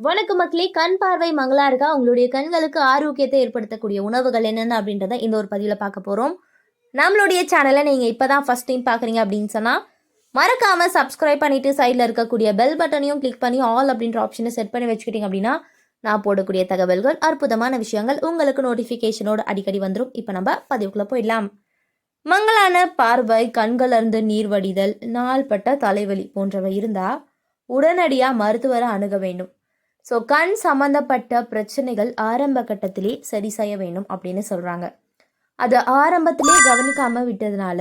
வணக்கம் மக்களே கண் பார்வை மங்களா இருக்கா உங்களுடைய கண்களுக்கு ஆரோக்கியத்தை ஏற்படுத்தக்கூடிய உணவுகள் என்னென்ன அப்படின்றத இந்த ஒரு பதிவில் பார்க்க போகிறோம் நம்மளுடைய சேனலை நீங்கள் இப்போ தான் ஃபஸ்ட் டைம் பார்க்குறீங்க அப்படின்னு சொன்னால் மறக்காமல் சப்ஸ்கிரைப் பண்ணிவிட்டு சைடில் இருக்கக்கூடிய பெல் பட்டனையும் கிளிக் பண்ணி ஆல் அப்படின்ற ஆப்ஷனை செட் பண்ணி வச்சுக்கிட்டீங்க அப்படின்னா நான் போடக்கூடிய தகவல்கள் அற்புதமான விஷயங்கள் உங்களுக்கு நோட்டிஃபிகேஷனோட அடிக்கடி வந்துடும் இப்போ நம்ம பதிவுக்குள்ளே போயிடலாம். மங்களான பார்வை கண்களர்ந்து நீர் வடிதல் நாள்பட்ட தலைவலி போன்றவை இருந்தால் உடனடியாக மருத்துவரை அணுக வேண்டும். ஸோ கண் சம்மந்தப்பட்ட பிரச்சனைகள் ஆரம்ப கட்டத்திலே சரி செய்ய வேண்டும் அப்படின்னு சொல்கிறாங்க அது ஆரம்பத்திலே கவனிக்காமல் விட்டதுனால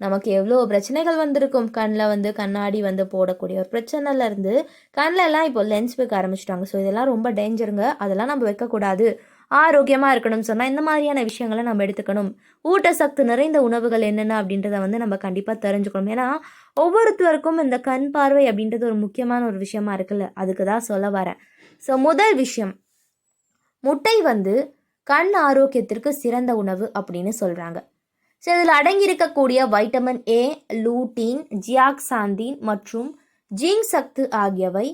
நமக்கு எவ்வளோ பிரச்சனைகள் வந்திருக்கும். கண்ணில் வந்து கண்ணாடி வந்து போடக்கூடிய ஒரு பிரச்சனைல இருந்து கண்ணில் எல்லாம் இப்போ லென்ஸ் வைக்க ஆரம்பிச்சிட்டாங்க. ஸோ இதெல்லாம் ரொம்ப டேஞ்சருங்க அதெல்லாம் நம்ம வைக்கக்கூடாது. ஆரோக்கியமாக இருக்கணும்னு சொன்னால் இந்த மாதிரியான விஷயங்களை நம்ம எடுத்துக்கணும். ஊட்டசத்து நிறைந்த உணவுகள் என்னென்ன அப்படின்றத வந்து நம்ம கண்டிப்பாக தெரிஞ்சுக்கணும். ஏன்னா ஒவ்வொருத்தருக்கும் இந்த கண் பார்வை அப்படின்றது ஒரு முக்கியமான ஒரு விஷயமா இருக்குல்ல. அதுக்கு தான் சொல்ல வரேன். ஸோ முதல் விஷயம் முட்டை வந்து கண் ஆரோக்கியத்திற்கு சிறந்த உணவு அப்படின்னு சொல்கிறாங்க ஸோ இதில் அடங்கியிருக்கக்கூடிய வைட்டமின் ஏ லூட்டீன் ஜியாக்சாந்தின் மற்றும் ஜீங் சத்து ஆகியவை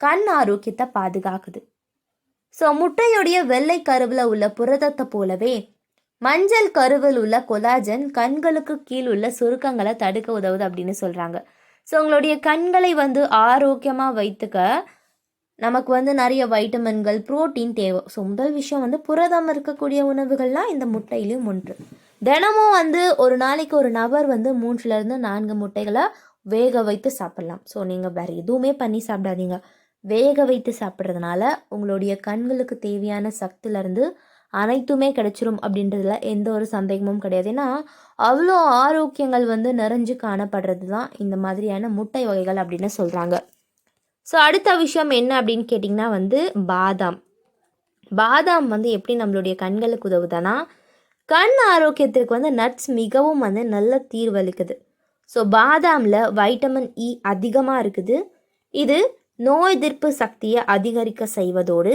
கண் ஆரோக்கியத்தை பாதுகாக்குது. ஸோ முட்டையுடைய வெள்ளை கருவில் உள்ள புரதத்தை போலவே மஞ்சள் கருவில் உள்ள கொலாஜன் கண்களுக்கு கீழ் உள்ள சுருக்கங்களை தடுக்க உதவுது அப்படின்னு சொல்கிறாங்க ஸோ உங்களுடைய கண்களை வந்து ஆரோக்கியமாக வைத்துக்க நமக்கு வந்து நிறைய வைட்டமின்கள் புரோட்டீன் தேவை. ஸோ முதல் விஷயம் வந்து புரதம் இருக்கக்கூடிய உணவுகள்லாம் இந்த முட்டையிலையும் ஒன்று. தினமும் வந்து ஒரு நாளைக்கு ஒரு நபர் வந்து மூன்றுலேருந்து நான்கு முட்டைகளை வேக வைத்து சாப்பிட்லாம். ஸோ நீங்கள் வேறு எதுவுமே பண்ணி சாப்பிடாதீங்க. வேக வைத்து சாப்பிட்றதுனால உங்களுடைய கண்களுக்கு தேவையான சக்திலேருந்து அனைத்துமே கிடைச்சிரும் அப்படின்றதுல எந்த ஒரு சந்தேகமும் கிடையாது. ஏன்னா அவ்வளோ ஆரோக்கியங்கள் வந்து நிறைஞ்சு காணப்படுறது தான் இந்த மாதிரியான முட்டை வகைகள் அப்படின்னு சொல்கிறாங்க ஸோ அடுத்த விஷயம் என்ன அப்படின்னு கேட்டிங்கன்னா வந்து பாதாம். பாதாம் வந்து எப்படி நம்மளுடைய கண்களுக்கு உதவுதானா கண் ஆரோக்கியத்திற்கு வந்து நட்ஸ் மிகவும் வந்து நல்ல தீர்வளிக்குது. ஸோ பாதாமில் வைட்டமின் இ e அதிகமாக இருக்குது. இது நோய் எதிர்ப்பு சக்தியை அதிகரிக்க செய்வதோடு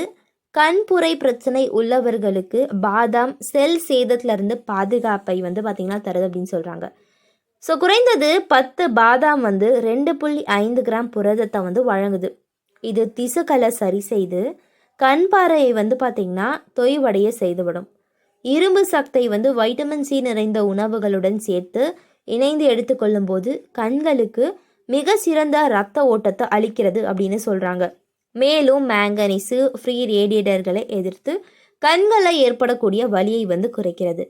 கண்புரை பிரச்சனை உள்ளவர்களுக்கு பாதாம் செல் சேதத்திலிருந்து பாதுகாப்பை வந்து பார்த்திங்கன்னா தருது அப்படின்னு சொல்கிறாங்க ஸோ குறைந்தது பத்து பாதாம் வந்து ரெண்டு புள்ளி ஐந்து கிராம் புரதத்தை வந்து வழங்குது. இது திசுக்களை சரி செய்து கண் பாறையை வந்து பார்த்திங்கன்னா தொய்வடைய செய்துவிடும். இரும்பு சக்தை வந்து வைட்டமின் சி நிறைந்த உணவுகளுடன் சேர்த்து இணைந்து எடுத்துக்கொள்ளும் போது கண்களுக்கு மிக சிறந்த இரத்த ஓட்டத்தை அளிக்கிறது அப்படின்னு சொல்கிறாங்க மேலும் மேங்கனீஸு ஃப்ரீ ரேடியேட்டர்களை எதிர்த்து கண்களில் ஏற்படக்கூடிய வலியை வந்து குறைக்கிறது.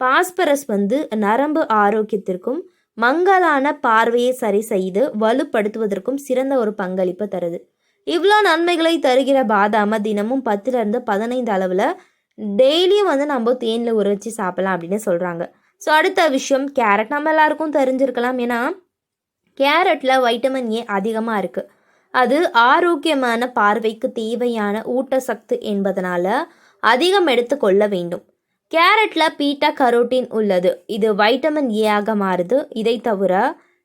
பாஸ்பரஸ் வந்து நரம்பு ஆரோக்கியத்திற்கும் மங்கலான பார்வையை சரி செய்து வலுப்படுத்துவதற்கும் சிறந்த ஒரு பங்களிப்பை தருது. இவ்வளோ நன்மைகளை தருகிற பாதாம தினமும் பத்துலேருந்து பதினைந்து அளவில் டெய்லியும் வந்து நம்ம தேனில் ஊற வச்சு சாப்பிடலாம் அப்படின்னு சொல்கிறாங்க ஸோ அடுத்த விஷயம் கேரட். நம்ம எல்லாருக்கும் தெரிஞ்சிருக்கலாம். ஏன்னா கேரட்டில் வைட்டமின் ஏ அதிகமாக இருக்குது அது ஆரோக்கியமான பார்வைக்கு தேவையான ஊட்டச்சத்து என்பதனால் அதிகம் எடுத்துக்கொள்ள வேண்டும். கேரட்டில் பீட்டா கரோட்டின் உள்ளது. இது வைட்டமின் ஏ ஆக மாறுது. இதை தவிர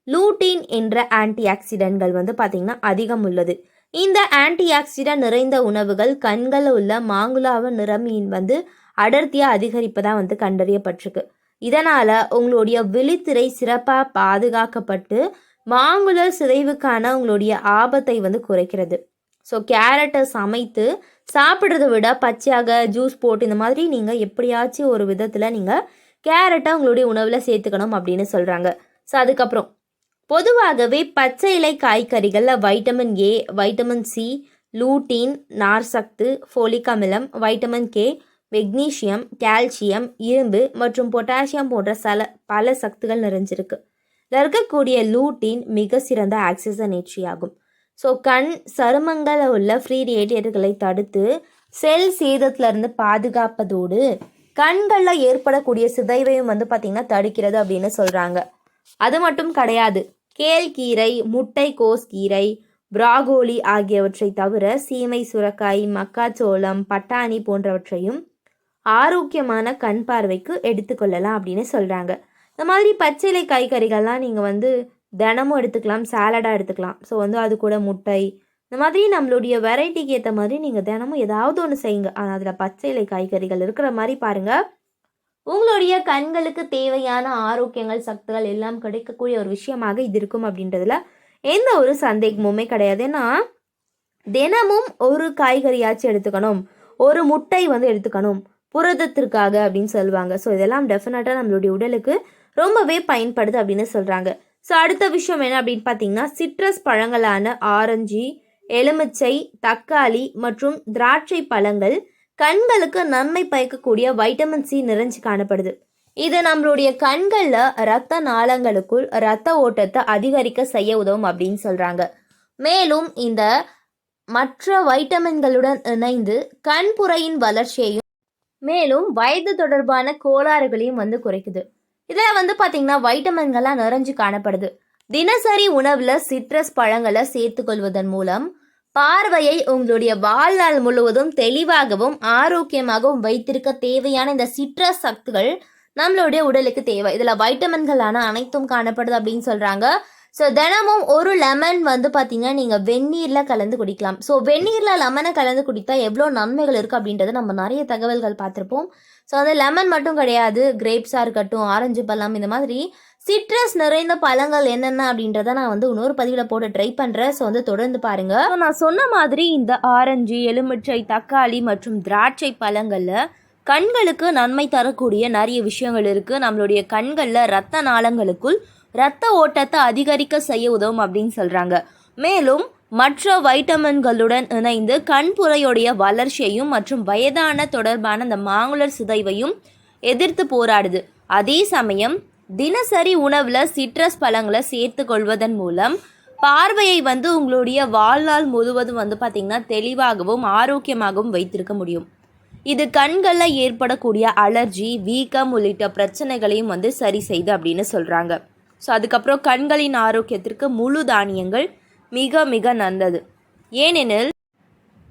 லூட்டின் என்ற ஆன்டி ஆக்சிடென்ட்கள் வந்து பார்த்திங்கன்னா அதிகம் உள்ளது. இந்த ஆன்டி ஆக்சிடென்ட் நிறைந்த உணவுகள் கண்களில் உள்ள மாங்குலாவ நிறமியின் வந்து அடர்த்தியாக அதிகரிப்பதாக வந்து கண்டறியப்பட்டிருக்கு. இதனால் உங்களுடைய விழித்திரை சிறப்பாக பாதுகாக்கப்பட்டு மாங்குலர் சிதைவுக்கான உங்களுடைய ஆபத்தை வந்து குறைக்கிறது. ஸோ கேரட்டை சமைத்து சாப்பிட்றத விட பச்சையாக ஜூஸ் போட்டு இந்த மாதிரி நீங்கள் எப்படியாச்சும் ஒரு விதத்தில் நீங்கள் கேரட்டை உங்களுடைய உணவில் சேர்த்துக்கணும் அப்படின்னு சொல்கிறாங்க ஸோ அதுக்கப்புறம் பொதுவாகவே பச்சை இலை காய்கறிகளில் vitamin A vitamin C lutein நார்சத்து folic அமிலம் வைட்டமின் கே மெக்னீஷியம் கால்சியம் இரும்பு மற்றும் பொட்டாசியம் போன்ற சல பல சத்துகள் நிறைஞ்சிருக்கு. இதில் இருக்கக்கூடிய லூட்டின் மிக சிறந்த ஆக்சிஜனேற்றி ஆகும். ஸோ கண் சருமங்களில் உள்ள ஃப்ரீ ரேடியேட்டர்களை தடுத்து செல் சேதத்திலிருந்து பாதுகாப்பதோடு கண்களில் ஏற்படக்கூடிய சிதைவையும் வந்து பார்த்திங்கன்னா தடுக்கிறது அப்படின்னு சொல்கிறாங்க அது மட்டும் கிடையாது. கேழ்கீரை முட்டைக்கோஸ் கீரை பிராகோலி ஆகியவற்றை தவிர சீமை சுரக்காய் மக்காச்சோளம் பட்டாணி போன்றவற்றையும் ஆரோக்கியமான கண் பார்வைக்கு எடுத்துக்கொள்ளலாம் அப்படின்னு சொல்கிறாங்க இந்த மாதிரி பச்சிலை காய்கறிகள்லாம் நீங்கள் வந்து தினமும் எடுத்துக்கலாம் சாலடாக எடுத்துக்கலாம். ஸோ வந்து அது கூட முட்டை. இந்த மாதிரி நம்மளுடைய வெரைட்டிக்கு ஏற்ற மாதிரி நீங்கள் தினமும் ஏதாவது ஒன்று செய்யுங்க. ஆனால் அதில் பச்சை இலை காய்கறிகள் இருக்கிற மாதிரி பாருங்கள் உங்களுடைய கண்களுக்கு தேவையான ஆரோக்கியங்கள் சக்திகள் எல்லாம் கிடைக்கக்கூடிய ஒரு விஷயமாக இது இருக்கும் அப்படின்றதுல எந்த ஒரு சந்தேகமுமே கிடையாது. ஏன்னா தினமும் ஒரு காய்கறியாச்சும் எடுத்துக்கணும். ஒரு முட்டை வந்து எடுத்துக்கணும். புரதத்திற்காக அப்படின்னு சொல்லுவாங்க. ஸோ இதெல்லாம் டெஃபினட்டாக நம்மளுடைய உடலுக்கு ரொம்பவே பயன்படுது அப்படின்னு சொல்கிறாங்க ஸோ அடுத்த விஷயம் என்ன அப்படின்னு பார்த்தீங்கன்னா சிட்ரஸ் பழங்களான ஆரஞ்சு எலுமிச்சை தக்காளி மற்றும் திராட்சை பழங்கள் கண்களுக்கு நன்மை பயக்கக்கூடிய வைட்டமின் சி நிறைஞ்சு காணப்படுது. இது நம்மளுடைய கண்களில் இரத்த நாளங்களுக்குள் இரத்த ஓட்டத்தை அதிகரிக்க செய்ய உதவும் அப்படின்னு சொல்கிறாங்க மேலும் இந்த மற்ற வைட்டமின்களுடன் இணைந்து கண்புறையின் வளர்ச்சியையும் மேலும் வயது தொடர்பான கோளாறுகளையும் வந்து குறைக்குது. இதில் வந்து பார்த்திங்கன்னா வைட்டமின்கள்லாம் நிறைஞ்சு காணப்படுது. தினசரி உணவில் சிட்ரஸ் பழங்களை சேர்த்துக்கொள்வதன் மூலம் பார்வையை உங்களுடைய வாழ்நாள் முழுவதும் தெளிவாகவும் ஆரோக்கியமாகவும் வைத்திருக்க தேவையான இந்த சிட்ரஸ் சத்துகள் நம்மளுடைய உடலுக்கு தேவை. இதில் வைட்டமின்களான அனைத்தும் காணப்படுது அப்படின்னு சொல்கிறாங்க ஸோ தினமும் ஒரு லெமன் வந்து பார்த்தீங்கன்னா நீங்கள் வெந்நீரில் கலந்து குடிக்கலாம். ஸோ வெந்நீரில் லெமனை கலந்து குடித்தா எவ்வளோ நன்மைகள் இருக்குது அப்படின்றத நம்ம நிறைய தகவல்கள் பார்த்துருப்போம். ஸோ அந்த லெமன் மட்டும் கிடையாது. கிரேப்ஸாக இருக்கட்டும் ஆரஞ்சு பழம் இந்த மாதிரி சிட்ரஸ் நிறைந்த பழங்கள் என்னென்ன அப்படின்றத நான் வந்து இன்னொரு பதிவில் போட்டு ட்ரை பண்ணுறேன் ஸோ வந்து தொடர்ந்து பாருங்கள் ஸோ நான் சொன்ன மாதிரி இந்த ஆரஞ்சு எலுமிச்சை தக்காளி மற்றும் திராட்சை பழங்களில் கண்களுக்கு நன்மை தரக்கூடிய நிறைய விஷயங்கள் இருக்குது நம்மளுடைய கண்களில் இரத்த நாளங்களுக்குள் இரத்த ஓட்டத்தை அதிகரிக்க செய்ய உதவும் அப்படின்னு சொல்கிறாங்க மேலும் மற்ற வைட்டமின்களுடன் இணைந்து கண்புரையுடைய வளர்ச்சியையும் மற்றும் வயதான தொடர்பான அந்த மாங்குலர் சிதைவையும் எதிர்த்து போராடுது. அதே சமயம் தினசரி உணவில் சிட்ரஸ் பழங்களை சேர்த்து கொள்வதன் மூலம் பார்வையை வந்து உங்களுடைய வாழ்நாள் முழுவதும் வந்து பார்த்திங்கன்னா தெளிவாகவும் ஆரோக்கியமாகவும் வைத்திருக்க முடியும். இது கண்களில் ஏற்படக்கூடிய அலர்ஜி வீக்கம் உள்ளிட்ட பிரச்சனைகளையும் வந்து சரி செய்து அப்படின்னு சொல்கிறாங்க ஸோ அதுக்கப்புறம் கண்களின் ஆரோக்கியத்திற்கு முழு தானியங்கள் மிக மிக நல்லது. ஏனெனில்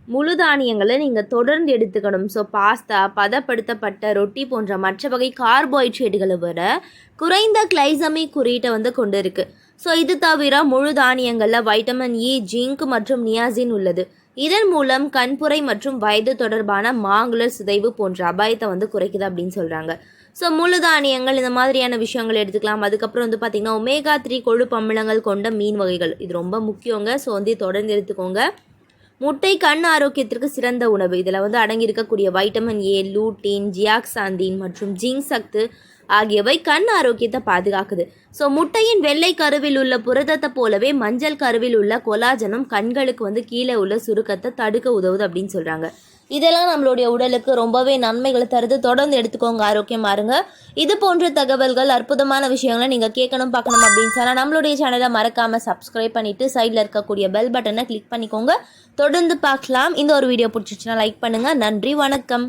முழு தானியங்களை நீங்கள் தொடர்ந்து எடுத்துக்கணும். ஸோ பாஸ்தா பதப்படுத்தப்பட்ட ரொட்டி போன்ற மற்ற வகை கார்போஹைட்ரேட்டுகளை விட குறைந்த கிளைசமி குறியீட்டை வந்து கொண்டு இருக்குது ஸோ இது தவிர முழு தானியங்களில் வைட்டமின் இ e, ஜிங்க் மற்றும் நியாசின் உள்ளது. இதன் மூலம் கண்புரை மற்றும் வயது தொடர்பான மாங்குலர் சிதைவு போன்ற அபாயத்தை வந்து குறைக்குது அப்படின்னு சொல்கிறாங்க ஸோ முழு தானியங்கள் இந்த மாதிரியான விஷயங்கள் எடுத்துக்கலாம். அதுக்கப்புறம் வந்து பார்த்திங்கன்னா ஒமேகா த்ரீ கொழுப்பு அமிலங்கள் கொண்ட மீன் வகைகள். இது ரொம்ப முக்கியங்க. ஸோ வந்து தொடர்ந்து எடுத்துக்கோங்க. முட்டை கண் ஆரோக்கியத்திற்கு சிறந்த உணவு. இதில் வந்து அடங்கியிருக்கக்கூடிய வைட்டமின் ஏ லூட்டின் ஜியாக்சாந்தீன் மற்றும் ஜிங்க் சத்து ஆகியவை கண் ஆரோக்கியத்தை பாதுகாக்குது. ஸோ முட்டையின் வெள்ளை கருவில் உள்ள புரதத்தை போலவே மஞ்சள் கருவில் உள்ள கொலாஜனும் கண்களுக்கு வந்து கீழே உள்ள சுருக்கத்தை தடுக்க உதவுது அப்படின்னு சொல்கிறாங்க இதெல்லாம் நம்மளுடைய உடலுக்கு ரொம்பவே நன்மைகளை தருது. தொடர்ந்து எடுத்துக்கோங்க ஆரோக்கியமாக இருங்க இது போன்ற தகவல்கள் அற்புதமான விஷயங்களை நீங்கள் கேட்கணும் பார்க்கணும் அப்படின்னு சொன்னால் நம்மளுடைய சேனலை மறக்காமல் சப்ஸ்கிரைப் பண்ணிவிட்டு சைடில் இருக்கக்கூடிய பெல் பட்டனை கிளிக் பண்ணிக்கோங்க. தொடர்ந்து பார்க்கலாம். இந்த ஒரு வீடியோ பிடிச்சிச்சுன்னா லைக் பண்ணுங்கள் நன்றி வணக்கம்.